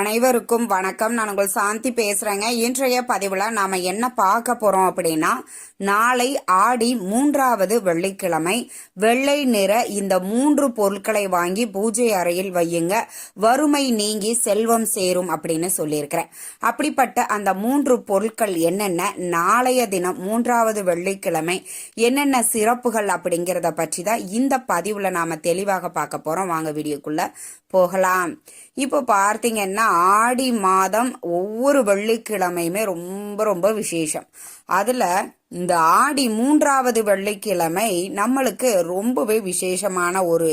அனைவருக்கும் வணக்கம். நான் உங்கள் சாந்தி பேசுறேங்க. இன்றைய பதிவுல நாம என்ன பார்க்க போறோம் அப்படின்னா நாளை ஆடி மூன்றாவது வெள்ளிக்கிழமை வெள்ளை நிற இந்த மூன்று பொருட்களை வாங்கி பூஜை அறையில் வையுங்க. வறுமை நீங்கி செல்வம் சேரும் அப்படின்னு சொல்லியிருக்கிறேன். அப்படிப்பட்ட அந்த மூன்று பொருட்கள் என்னென்ன நாளைய தினம் மூன்றாவது வெள்ளிக்கிழமை என்னென்ன சிறப்புகள் அப்படிங்கிறத பற்றி தான் இந்த பதிவுல நாம தெளிவாக பார்க்க போறோம். வாங்க வீடியோக்குள்ள போகலாம். இப்போ பார்த்தீங்கன்னா ஆடி மாதம் ஒவ்வொரு வெள்ளிக்கிழமையுமே ரொம்ப ரொம்ப விசேஷம். அதில் இந்த ஆடி மூன்றாவது வெள்ளிக்கிழமை நம்மளுக்கு ரொம்பவே விசேஷமான ஒரு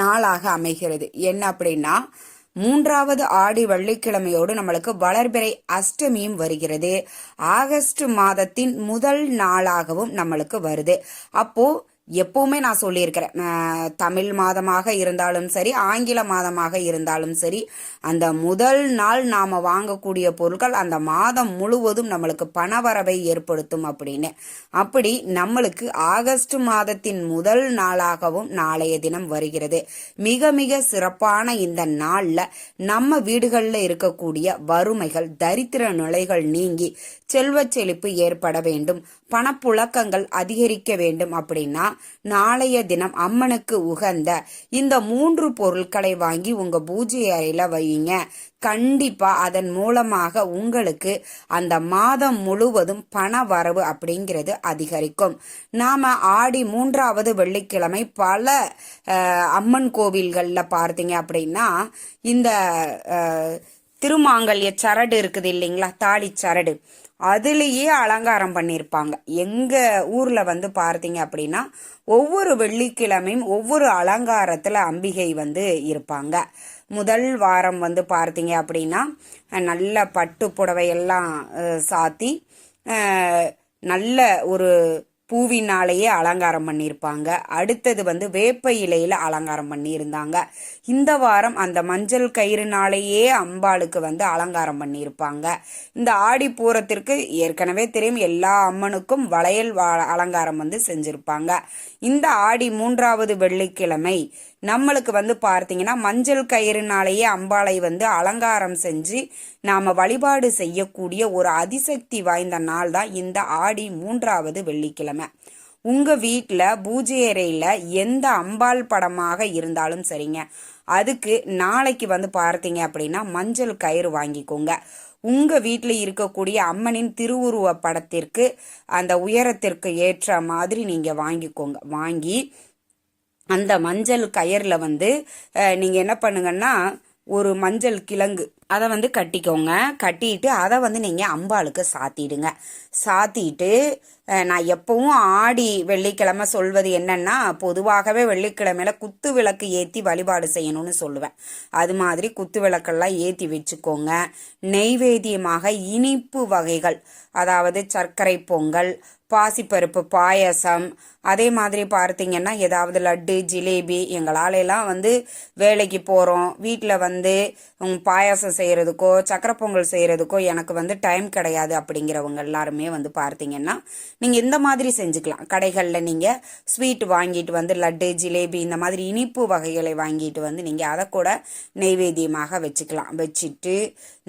நாளாக அமைகிறது. என்ன அப்படின்னா மூன்றாவது ஆடி வெள்ளிக்கிழமையோடு நம்மளுக்கு வளர்பிறை அஷ்டமியும் வருகிறது. ஆகஸ்ட் மாதத்தின் முதல் நாளாகவும் நம்மளுக்கு வருது. அப்போ எப்பவுமே நான் சொல்லியிருக்கிறேன். தமிழ் மாதமாக இருந்தாலும் சரி ஆங்கில மாதமாக இருந்தாலும் சரி அந்த முதல் நாள் நாம் வாங்கக்கூடிய பொருட்கள் அந்த மாதம் முழுவதும் நம்மளுக்கு பணவரவை ஏற்படுத்தும் அப்படின்னு. அப்படி நம்மளுக்கு ஆகஸ்ட் மாதத்தின் முதல் நாளாகவும் நாளைய தினம் வருகிறது. மிக மிக சிறப்பான இந்த நாளில் நம்ம வீடுகளில் இருக்கக்கூடிய வறுமைகள் தரித்திர நிலைகள் நீங்கி செல்வச் செழிப்பு ஏற்பட வேண்டும். பணப்புழக்கங்கள் அதிகரிக்க வேண்டும் அப்படின்னா நாளைய தினம் அம்மனுக்கு உகந்த இந்த மூன்று பொருட்களை வாங்கி உங்க பூஜை அறையில வையுங்க. கண்டிப்பா அதன் மூலமாக உங்களுக்கு அந்த மாதம் முழுவதும் பண வரவு அப்படிங்கிறது அதிகரிக்கும். நாம ஆடி மூன்றாவது வெள்ளிக்கிழமை பல அம்மன் கோவில்களில் பார்த்தீங்க அப்படின்னா இந்த திருமாங்கல்ய சரடு இருக்குது இல்லைங்களா? தாலி சரடு. அதுலேயே அலங்காரம் பண்ணியிருப்பாங்க எங்கள் ஊரில் வந்து பார்த்தீங்க அப்படின்னா ஒவ்வொரு வெள்ளிக்கிழமையும் ஒவ்வொரு அலங்காரத்தில் அம்பிகை வந்து இருப்பாங்க. முதல் வாரம் வந்து பார்த்தீங்க அப்படின்னா நல்ல பட்டு புடவையெல்லாம் சாத்தி நல்ல ஒரு பூவினாலேயே அலங்காரம் பண்ணியிருப்பாங்க. அடுத்தது வந்து வேப்ப இலையில் அலங்காரம் பண்ணியிருந்தாங்க. இந்த வாரம் அந்த மஞ்சள் கயிறுனாலேயே அம்பாளுக்கு வந்து அலங்காரம் பண்ணியிருப்பாங்க. இந்த ஆடி பூரத்திற்கு ஏற்கனவே தெரியும் எல்லா அம்மனுக்கும் வளையல் வா- அலங்காரம் வந்து செஞ்சுருப்பாங்க. இந்த ஆடி மூன்றாவது வெள்ளிக்கிழமை நம்மளுக்கு வந்து பார்த்தீங்கன்னா மஞ்சள் கயிறுனாலேயே அம்பாளை வந்து அலங்காரம் செஞ்சு நாம் வழிபாடு செய்யக்கூடிய ஒரு அதிசக்தி வாய்ந்த நாள் தான் இந்த ஆடி மூன்றாவது வெள்ளிக்கிழமை. உங்கள் வீட்டில் பூஜை அறையில் எந்த அம்பாள் படமாக இருந்தாலும் சரிங்க. அதுக்கு நாளைக்கு வந்து பார்த்தீங்க அப்படின்னா மஞ்சள் கயிறு வாங்கிக்கோங்க. உங்கள் வீட்டில் இருக்கக்கூடிய அம்மனின் திருவுருவ படத்திற்கு அந்த உயரத்திற்கு ஏற்ற மாதிரி நீங்கள் வாங்கிக்கோங்க. வாங்கி அந்த மஞ்சள் கயரில் வந்து நீங்கள் என்ன பண்ணுங்கன்னா ஒரு மஞ்சள் கிழங்கு. அதை வந்து கட்டிக்கோங்க. கட்டிட்டு அதை வந்து நீங்கள் அம்பாளுக்கு சாத்திடுங்க. சாத்திட்டு நான் எப்பவும் ஆடி வெள்ளிக்கிழமை சொல்வது என்னன்னா பொதுவாகவே வெள்ளிக்கிழமையில குத்து விளக்கு ஏற்றி வழிபாடு செய்யணும்னு சொல்லுவேன். அது மாதிரி குத்து விளக்கெல்லாம் ஏற்றி வச்சுக்கோங்க. நெய்வேத்தியமாக இனிப்பு வகைகள் அதாவது சர்க்கரை பொங்கல் பாசிப்பருப்பு பாயசம் அதே மாதிரி பார்த்தீங்கன்னா ஏதாவது லட்டு ஜிலேபி எங்களால எல்லாம் வந்து வேலைக்கு போகிறோம் வீட்டில் வந்து பாயாசம் செய்கிறதுக்கோ சக்கரை பொங்கல் செய்கிறதுக்கோ எனக்கு வந்து டைம் கிடையாது அப்படிங்கிறவங்க எல்லாருமே வந்து பார்த்தீங்கன்னா நீங்கள் இந்த மாதிரி செஞ்சுக்கலாம். கடைகளில் நீங்கள் ஸ்வீட் வாங்கிட்டு வந்து லட்டு ஜிலேபி இந்த மாதிரி இனிப்பு வகைகளை வாங்கிட்டு வந்து நீங்கள் அதை கூட நெய்வேத்தியமாக வச்சுக்கலாம். வச்சுட்டு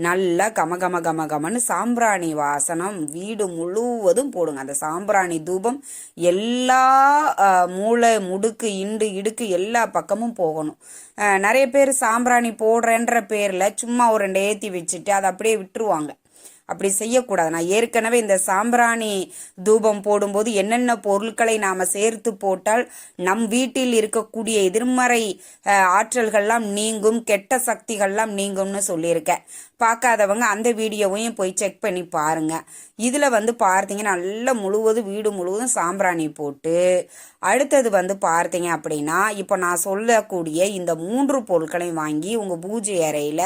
நல்லா கம கம கம கமன்னு சாம்பிராணி வாசனம் வீடு முழுவதும் போடுங்க. அந்த சாம்பிராணி தூபம் எல்லா மூளை முடுக்கு இண்டு இடுக்கு எல்லா பக்கமும் போகணும். நிறைய பேர் சாம்பிராணி போடுறேன்ற பேரில் சும்மா ஒரு ரெண்டு ஏற்றி வச்சுட்டு அதை அப்படியே விட்டுருவாங்க. அப்படி செய்யக்கூடாது. நான் ஏற்கனவே இந்த சாம்பிராணி தூபம் போடும்போது என்னென்ன பொருட்களை நாம் சேர்த்து போட்டால் நம் வீட்டில் இருக்கக்கூடிய எதிர்மறை ஆற்றல்கள்லாம் நீங்கும் கெட்ட சக்திகள்லாம் நீங்கும்னு சொல்லியிருக்கேன் பார்க்காதவங்க அந்த வீடியோவையும் போய் செக் பண்ணி பாருங்க. இதில் வந்து பார்த்தீங்கன்னா நல்லா முழுவதும் வீடு முழுவதும் சாம்பிராணி போட்டு அடுத்தது வந்து பார்த்தீங்க அப்படின்னா இப்போ நான் சொல்லக்கூடிய இந்த மூன்று பொருட்களையும் வாங்கி உங்கள் பூஜை அறையில்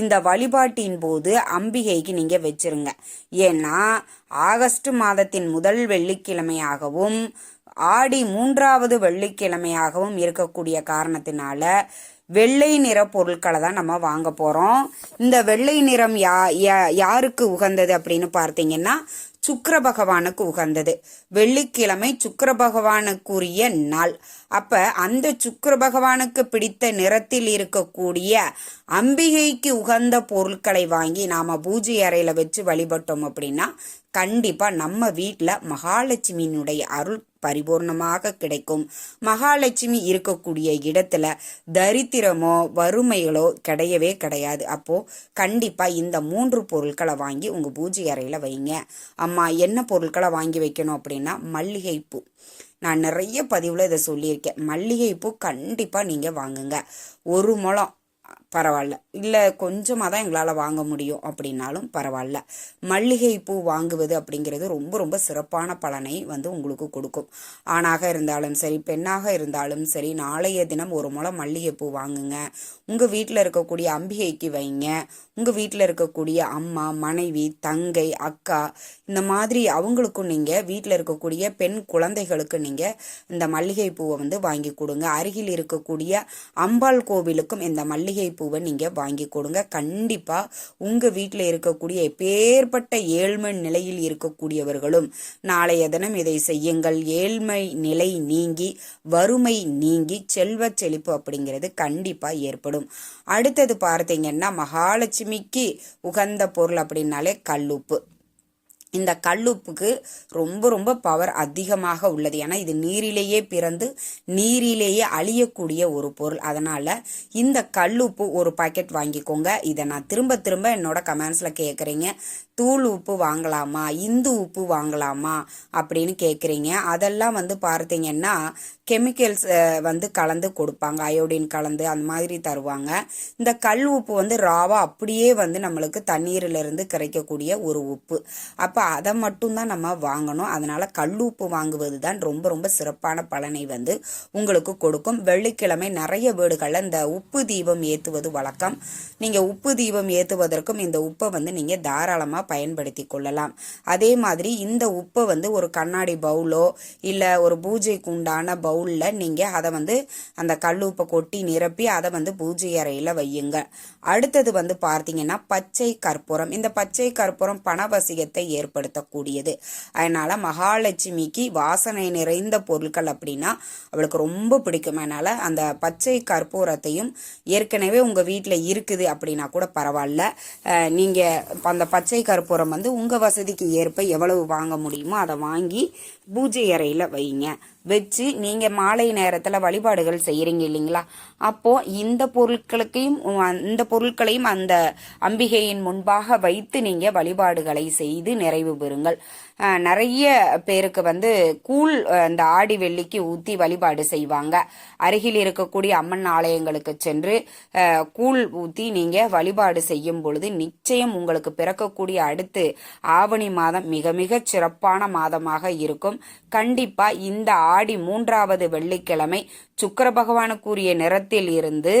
இந்த வழிபாட்டின் போது அம்பிகைக்கு நீங்க வச்சிருங்க ஏன்னா ஆகஸ்ட் மாதத்தின் முதல் வெள்ளிக்கிழமையாகவும் ஆடி மூன்றாவது வெள்ளிக்கிழமையாகவும் இருக்கக்கூடிய காரணத்தினால வெள்ளை நிற பொருட்களை தான் நம்ம வாங்க போறோம். இந்த வெள்ளை நிறம் யா யா- யாருக்கு உகந்தது அப்படின்னு பார்த்தீங்கன்னா சுக்கர பகவானுக்கு உகந்தது. வெள்ளிக்கிழமை சுக்கர பகவானுக்குரிய நாள். அப்ப அந்த சுக்கர பகவானுக்கு பிடித்த நிறத்தில் இருக்கக்கூடிய அம்பிகைக்கு உகந்த பொருட்களை வாங்கி நாம பூஜை அறையில வச்சு வழிபட்டோம் அப்படின்னா கண்டிப்பா நம்ம வீட்டில் மகாலட்சுமியினுடைய அருள் பரிபூர்ணமாக கிடைக்கும். மகாலட்சுமி இருக்கக்கூடிய இடத்துல தரித்திரமோ வறுமைகளோ கிடையவே கிடையாது. அப்போ கண்டிப்பா இந்த மூன்று பொருட்களை வாங்கி உங்க பூஜை அறையில வைங்க. அம்மா என்ன பொருட்களை வாங்கி வைக்கணும் அப்படின்னா மல்லிகைப்பூ. நான் நிறைய பதிவில் இதை சொல்லியிருக்கேன். மல்லிகைப்பூ கண்டிப்பாக நீங்கள் வாங்குங்க. ஒரு முழம் பரவாயில்ல. இல்லை கொஞ்சமாக தான் எங்களால் வாங்க முடியும் அப்படின்னாலும் பரவாயில்ல. மல்லிகை பூ வாங்குவது அப்படிங்கிறது ரொம்ப ரொம்ப சிறப்பான பலனை வந்து உங்களுக்கு கொடுக்கும். ஆணாக இருந்தாலும் சரி பெண்ணாக இருந்தாலும் சரி நாளைய தினம் ஒரு முளம் மல்லிகை பூ வாங்குங்க. உங்கள் வீட்டில் இருக்கக்கூடிய அம்பிகைக்கு வைங்க. உங்கள் வீட்டில் இருக்கக்கூடிய அம்மா மனைவி தங்கை அக்கா இந்த மாதிரி அவங்களுக்கும் நீங்கள் வீட்டில் இருக்கக்கூடிய பெண் குழந்தைகளுக்கு நீங்கள் இந்த மல்லிகை பூவை வந்து வாங்கி கொடுங்க. அருகில் இருக்கக்கூடிய அம்பாள் கோவிலுக்கும் இந்த மல்லிகை பூவை நீங்கள் வாங்கி கொடுங்க. கண்டிப்பாக உங்கள் வீட்டில் இருக்கக்கூடிய எப்பேற்பட்ட ஏழ்மை நிலையில் இருக்கக்கூடியவர்களும் நாளைய தினம் இதை செய்யுங்கள். ஏழ்மை நிலை நீங்கி வறுமை நீங்கி செல்வ செழிப்பு அப்படிங்கிறது கண்டிப்பாக ஏற்படும். அடுத்தது பார்த்தீங்கன்னா மகாலட்சுமிக்கு உகந்த பொருள் அப்படின்னாலே கல்லுப்பு. இந்த கல்லுப்புக்கு ரொம்ப ரொம்ப பவர் அதிகமாக உள்ளது. ஏன்னா இது நீரிலேயே பிறந்து நீரிலேயே அழியக்கூடிய ஒரு பொருள். அதனால இந்த கல்லுப்பு ஒரு பாக்கெட் வாங்கிக்கோங்க. இதை நான் திரும்ப திரும்ப என்னோட கமெண்ட்ஸில் கேட்குறீங்க தூள் உப்பு வாங்கலாமா? இந்து உப்பு வாங்கலாமா? அப்படின்னு கேட்குறீங்க அதெல்லாம் வந்து பார்த்தீங்கன்னா கெமிக்கல்ஸ் வந்து கலந்து கொடுப்பாங்க. அயோடின் கலந்து அந்த மாதிரி தருவாங்க. இந்த கல் உப்பு வந்து ராவா அப்படியே வந்து நம்மளுக்கு தண்ணீரிலிருந்து கிடைக்கக்கூடிய ஒரு உப்பு. அப்போ அதை மட்டும்தான் நம்ம வாங்கணும். அதனால் கல் உப்பு வாங்குவது தான் ரொம்ப ரொம்ப சிறப்பான பலனை வந்து உங்களுக்கு கொடுக்கும். வெள்ளிக்கிழமை நிறைய வீடுகளில் இந்த உப்பு தீபம் ஏற்றுவது வழக்கம். நீங்கள் உப்பு தீபம் ஏற்றுவதற்கும் இந்த உப்பை வந்து நீங்கள் தாராளமாக பயன்படுத்தி கொள்ளலாம். அதே மாதிரி இந்த உப்பை வந்து ஒரு கண்ணாடி பவுலோ இல்லை ஒரு பூஜைக்கு உண்டான பவுலில் நீங்கள் அதை வந்து அந்த கல் உப்பை கொட்டி நிரப்பி அதை வந்து பூஜை அறையில் வையுங்க. அடுத்தது வந்து பார்த்தீங்கன்னா பச்சை கற்பூரம். இந்த பச்சை கற்பூரம் பணவசியத்தை ஏற்படுத்தக்கூடியது. அதனால் மகாலட்சுமிக்கு வாசனை நிறைந்த பொருட்கள் அப்படின்னா அவளுக்கு ரொம்ப பிடிக்கும். அதனால் அந்த பச்சை கற்பூரத்தையும் ஏற்கனவே உங்கள் வீட்டில் இருக்குது அப்படின்னா கூட பரவாயில்ல. நீங்கள் அந்த பச்சை கற்பூரம் வந்து உங்கள் வசதிக்கு ஏற்ப எவ்வளவு வாங்க முடியுமோ அதை வாங்கி பூஜை அறையில் வைங்க. வச்சு நீங்கள் மாலை நேரத்தில் வழிபாடுகள் செய்கிறீங்க இல்லைங்களா? அப்போது இந்த பொருட்களுக்கையும் இந்த பொருட்களையும் அந்த அம்பிகையின் முன்பாக வைத்து நீங்கள் வழிபாடுகளை செய்து நிறைவு பெறுங்கள். நிறைய பேருக்கு வந்து கூழ் அந்த ஆடி வெள்ளிக்கு ஊற்றி வழிபாடு செய்வாங்க. அருகில் இருக்கக்கூடிய அம்மன் ஆலயங்களுக்கு சென்று கூழ் ஊற்றி நீங்கள் வழிபாடு செய்யும் பொழுது நிச்சயம் உங்களுக்கு பிறக்கக்கூடிய அடுத்து ஆவணி மாதம் மிக மிக சிறப்பான மாதமாக இருக்கும். கண்டிப்பாக இந்த ஆடி மூன்றாவது வெள்ளிக்கிழமை சுக்கர பகவானுக்குரிய நிறத்தில் இருந்து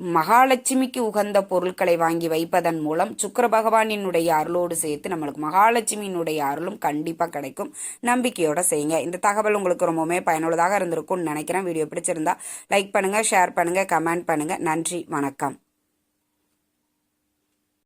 மகாலட்சுமிக்கு உகந்த பொருட்களை வாங்கி வைப்பதன் மூலம் சுக்கர பகவானினுடைய அருளோடு சேர்த்து நம்மளுக்கு மகாலட்சுமியினுடைய அருளும் கண்டிப்பாக கிடைக்கும். நம்பிக்கையோட செய்யுங்க. இந்த தகவல் உங்களுக்கு ரொம்பவுமே பயனுள்ளதாக இருந்திருக்கும்னு நினைக்கிறேன். வீடியோ பிடிச்சிருந்தா லைக் பண்ணுங்கள் ஷேர் பண்ணுங்கள் கமெண்ட் பண்ணுங்கள் நன்றி வணக்கம்.